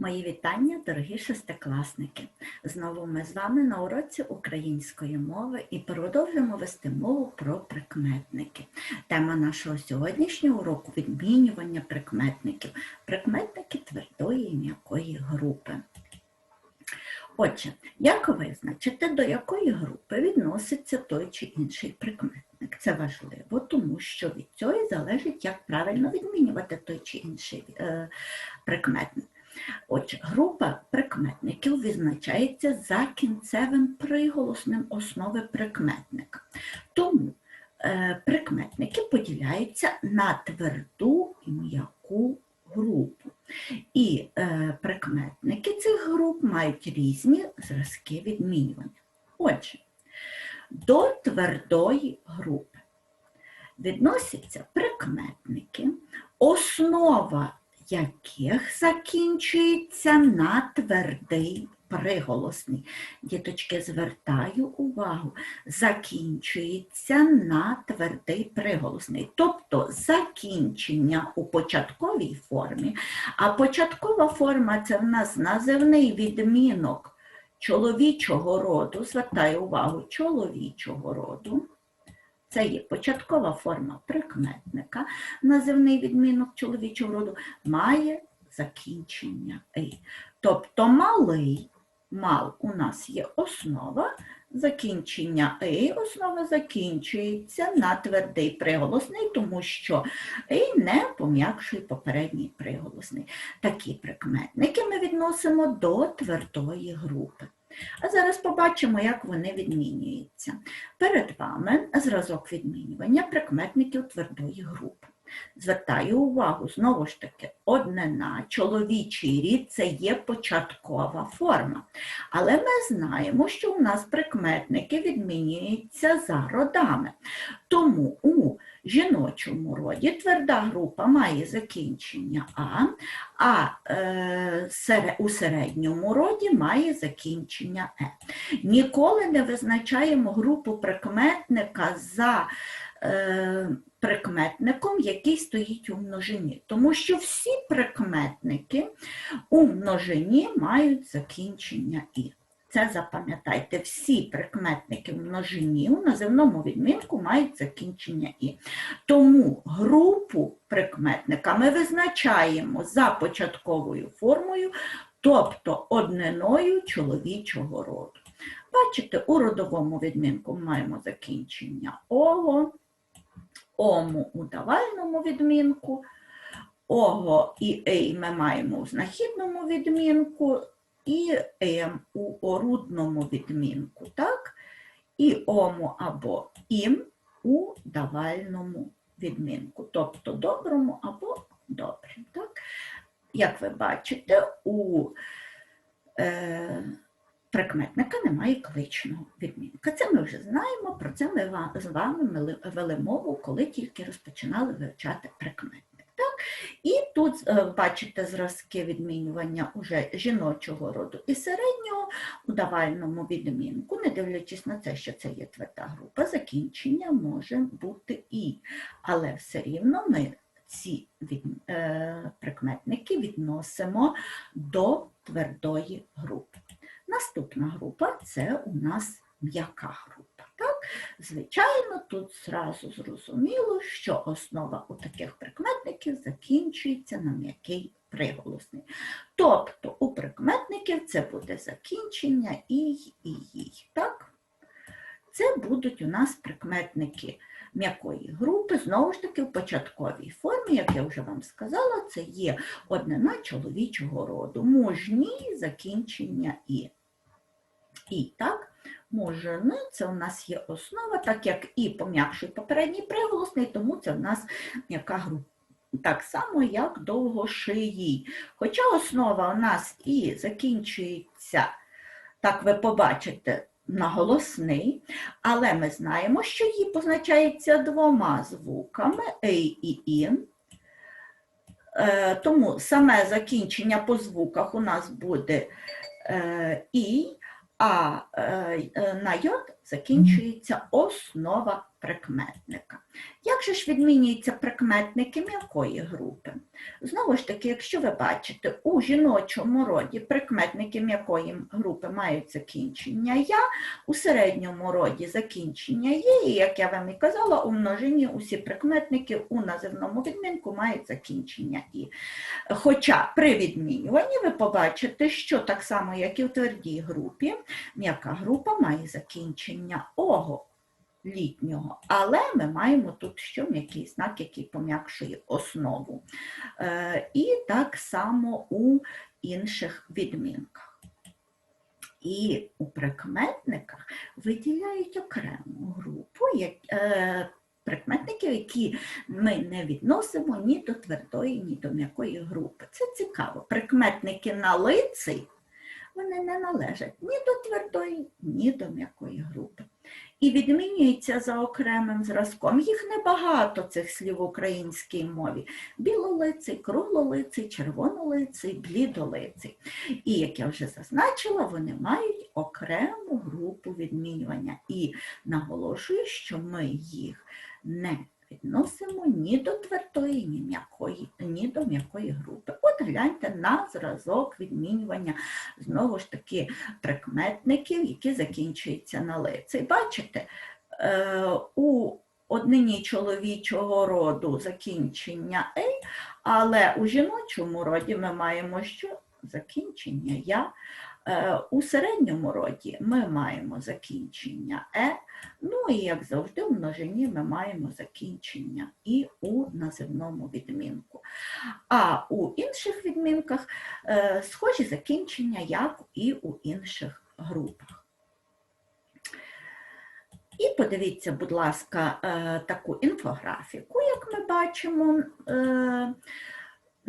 Мої вітання, дорогі шестикласники! Знову ми з вами на уроці української мови і продовжуємо вести мову про прикметники. Тема нашого сьогоднішнього уроку відмінювання прикметників. Прикметники твердої і м'якої групи. Отже, як визначити, до якої групи відноситься той чи інший прикметник? Це важливо, тому що від цього залежить, як правильно відмінювати той чи інший е, прикметник. Отже, група прикметників визначається за кінцевим приголосним основи прикметника. Тому е, прикметники поділяються на тверду і м'яку групу. І е, прикметники цих груп мають різні зразки відмінювання. Отже, до твердої групи відносяться прикметники, основа яких закінчується на твердий приголосний. Діточки, звертаю увагу, закінчується на твердий приголосний, тобто закінчення у початковій формі, а початкова форма це в нас називний відмінок чоловічого роду, звертаю увагу, чоловічого роду. Це є початкова форма прикметника, називний відмінок чоловічого роду, має закінчення «ей». Тобто малий мал у нас є основа, закінчення «ей», основа закінчується на твердий приголосний, тому що «ей» не пом'якшує попередній приголосний. Такі прикметники ми відносимо до твердої групи. А зараз побачимо, як вони відмінюються. Перед вами зразок відмінювання прикметників твердої групи. Звертаю увагу, знову ж таки, однина, чоловічий рід це є початкова форма. Але ми знаємо, що у нас прикметники відмінюються за родами. Тому у жіночому роді тверда група має закінчення А, а е, у середньому роді має закінчення Е. Ніколи не визначаємо групу прикметника за е, прикметником, який стоїть у множині. Тому що всі прикметники у множині мають закінчення І. Це запам'ятайте, всі прикметники множині у називному відмінку мають закінчення І. Тому групу прикметника ми визначаємо за початковою формою, тобто одниною чоловічого роду. Бачите, у родовому відмінку маємо закінчення ого, ому у давальному відмінку, ого і ей ми маємо у знахідному відмінку і ем у орудному відмінку, так? І ому або ім у давальному відмінку, тобто доброму або добрим. Так? Як ви бачите, у е, прикметника немає кличного відмінка. Це ми вже знаємо, про це ми з вами вели мову, коли тільки розпочинали вивчати прикметник. І тут е, бачите зразки відмінювання уже жіночого роду і середнього у давальному відмінку, не дивлячись на те, що це є тверда група, закінчення може бути і. Але все рівно ми ці від, е, прикметники відносимо до твердої групи. Наступна група це у нас м'яка група. Звичайно, тут зразу зрозуміло, що основа у таких прикметників закінчується на м'який приголосний. Тобто у прикметників це буде закінчення і і їй. Так? Це будуть у нас прикметники м'якої групи, знову ж таки, в початковій формі, як я вже вам сказала, це є однина чоловічого роду. Мужні закінчення і. І так, можна, це у нас є основа, так як і пом'якшує попередній приголосний, тому це у нас м'яка група. Так само, як довгошиїй. Хоча основа у нас і закінчується, так ви побачите, на голосний, але ми знаємо, що її позначається двома звуками «ей» і «ін». Е, тому саме закінчення по звуках у нас буде е, «і», а е, на йод закінчується основа прикметника. Як же ж відмінюються прикметники м'якої групи? Знову ж таки, якщо ви бачите, у жіночому роді прикметники м'якої групи мають закінчення я, у середньому роді закінчення є, і, як я вам і казала, у множині усі прикметники у називному відмінку мають закінчення і. Хоча при відмінюванні ви побачите, що так само, як і в твердій групі, м'яка група має закінчення ого літнього, але ми маємо тут що м'який знак, який пом'якшує основу. Е, І так само у інших відмінках. І у прикметниках виділяють окрему групу е, прикметників, які ми не відносимо ні до твердої, ні до м'якої групи. Це цікаво. Прикметники на лиці вони не належать ні до твердої, ні до м'якої групи. І відмінюються за окремим зразком. Їх небагато цих слів в українській мові: білолиций, круглолиций, червонолиций, блідолиций. І, як я вже зазначила, вони мають окрему групу відмінювання. І наголошую, що ми їх не відносимо ні до твердої, ні, ні до м'якої групи. От гляньте на зразок відмінювання знову ж таки прикметників, які закінчуються на лицей. Бачите, е, у однині чоловічого роду закінчення «ей», але у жіночому роді ми маємо що? Закінчення я. Е, У середньому роді ми маємо закінчення е, ну і як завжди, в множині ми маємо закінчення і у називному відмінку. А у інших відмінках е, схожі закінчення, як і у інших групах. І подивіться, будь ласка, е, таку інфографіку, як ми бачимо.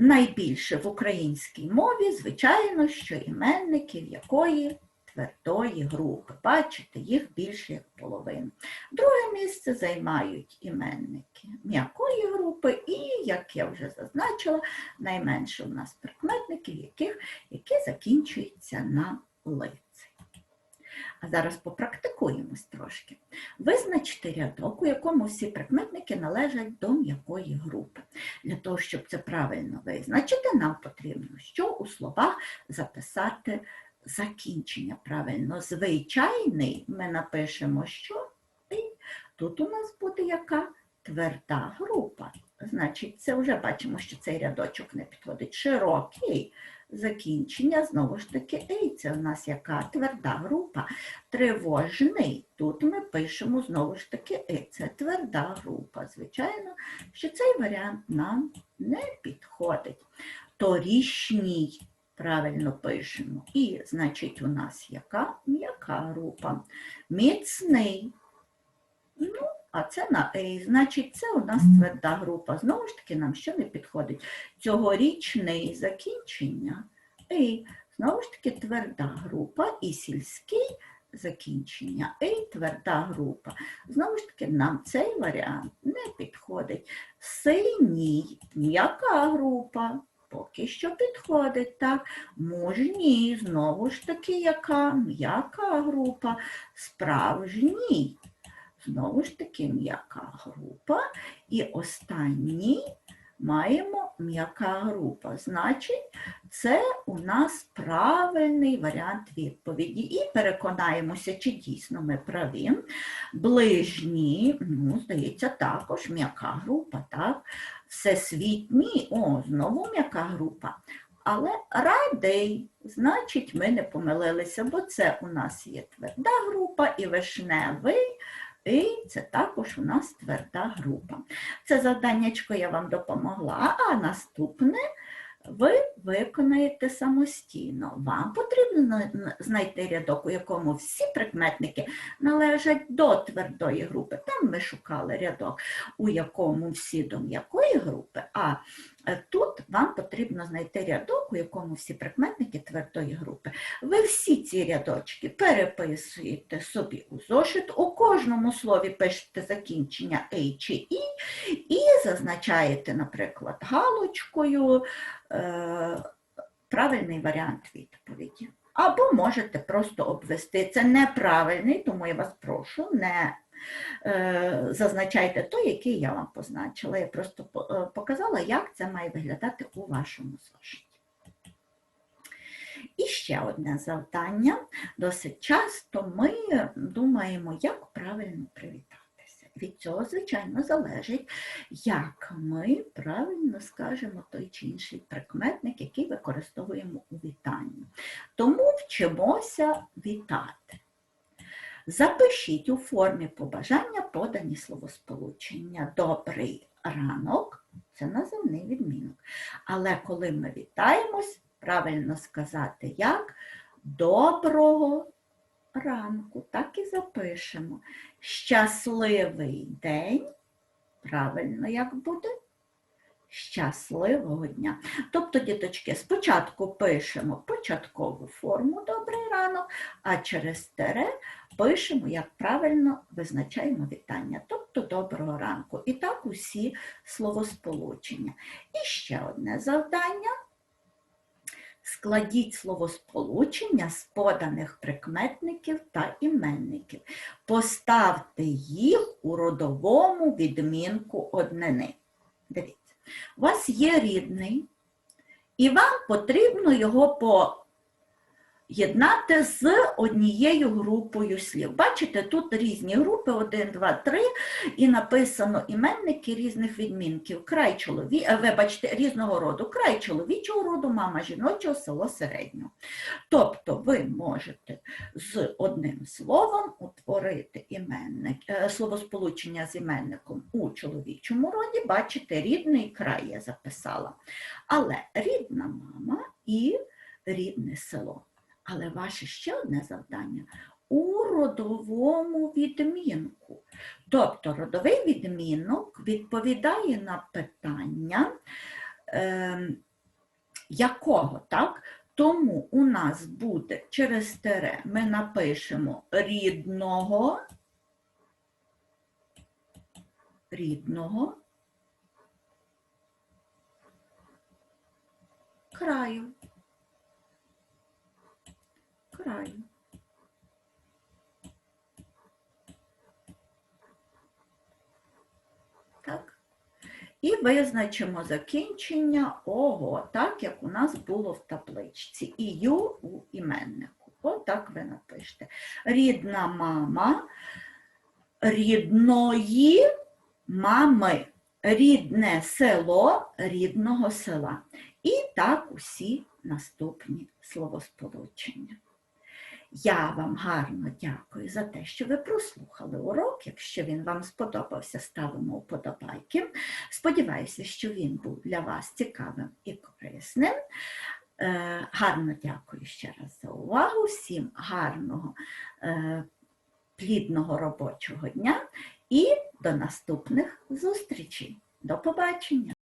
Найбільше в українській мові, звичайно, що іменників якої твердої групи. Бачите, їх більше як половина. Друге місце займають іменники м'якої групи, і, як я вже зазначила, найменше у нас прикметників, яких, які закінчуються на лиці. А зараз попрактикуємось трошки. Визначте рядок, у якому всі прикметники належать до м'якої групи. Для того, щоб це правильно визначити, нам потрібно, що у словах записати закінчення правильно. Звичайний ми напишемо, що і тут у нас буде яка тверда група. Значить, це вже бачимо, що цей рядочок не підходить. Широкий закінчення, знову ж таки, ей, це у нас яка тверда група. Тривожний. Тут ми пишемо знову ж таки ей, це тверда група. Звичайно, що цей варіант нам не підходить. Торішній. Правильно пишемо. І, значить, у нас яка м'яка група. Міцний. Ну, а це на Ей, значить, це у нас тверда група. Знову ж таки, нам що не підходить? Цьогорічний закінчення Ей. Знову ж таки, тверда група і сільський закінчення Ей, тверда група. Знову ж таки, нам цей варіант не підходить. Синій м'яка група. Поки що підходить, так. Мужній, знову ж таки, яка м'яка група, справжній. Знову ж таки м'яка група. І останній маємо м'яка група. Значить, це у нас правильний варіант відповіді. І переконаємося, чи дійсно ми праві. Ближні, ну, здається, також м'яка група, так? Всесвітній, о, знову м'яка група. Але радий, значить, ми не помилилися, бо це у нас є тверда група і вишневий. І це також у нас тверда група. Це завданнячко я вам допомогла, а наступне ви виконаєте самостійно. Вам потрібно знайти рядок, у якому всі прикметники належать до твердої групи. Там ми шукали рядок, у якому всі до м'якої групи, а тут вам потрібно знайти рядок, у якому всі прикметники твердої групи. Ви всі ці рядочки переписуєте собі у зошит, у кожному слові пишете закінчення «ей» чи «і» і зазначаєте, наприклад, галочкою е, правильний варіант відповіді. Або можете просто обвести. Це неправильний, тому я вас прошу, не е, зазначайте той, який я вам позначила. Я просто е, показала, як це має виглядати у вашому зошиті. І ще одне завдання. Досить часто ми думаємо, як правильно привітатися. Від цього, звичайно, залежить, як ми правильно скажемо той чи інший прикметник, який використовуємо у вітанні. Тому вчимося вітати. Запишіть у формі побажання подані словосполучення. Добрий ранок це називний відмінок. Але коли ми вітаємось, правильно сказати як доброго ранку, так і запишемо. Щасливий день, правильно як буде? Щасливого дня. Тобто, діточки, спочатку пишемо початкову форму добрий ранок, а через тере пишемо, як правильно визначаємо вітання, тобто доброго ранку. І так усі словосполучення. І ще одне завдання. Складіть словосполучення з поданих прикметників та іменників. Поставте їх у родовому відмінку однини. Дивіться, у вас є рідний, і вам потрібно його поєднати з однією групою слів. Бачите, тут різні групи: 1, 2, 3, і написано іменники різних відмінків. Край чолові... е, вибачте, різного роду. Край чоловічого роду, мама жіночого, село середнього. Тобто ви можете з одним словом утворити іменник, е, словосполучення з іменником у чоловічому роді, бачите, рідний край я записала. Але рідна мама і рідне село. Але ваше ще одне завдання у родовому відмінку. Тобто родовий відмінок відповідає на питання, е, якого, так? Тому у нас буде через тере ми напишемо рідного, рідного краю. Краю. Так. І визначимо закінчення ого, так як у нас було в табличці. І ю у іменнику. Отак ви напишете. Рідна мама рідної мами. Рідне село рідного села. І так усі наступні словосполучення. Я вам гарно дякую за те, що ви прослухали урок. Якщо він вам сподобався, ставимо вподобайки. Сподіваюся, що він був для вас цікавим і корисним. Е, Гарно дякую ще раз за увагу. Всім гарного, е, плідного робочого дня і до наступних зустрічей. До побачення!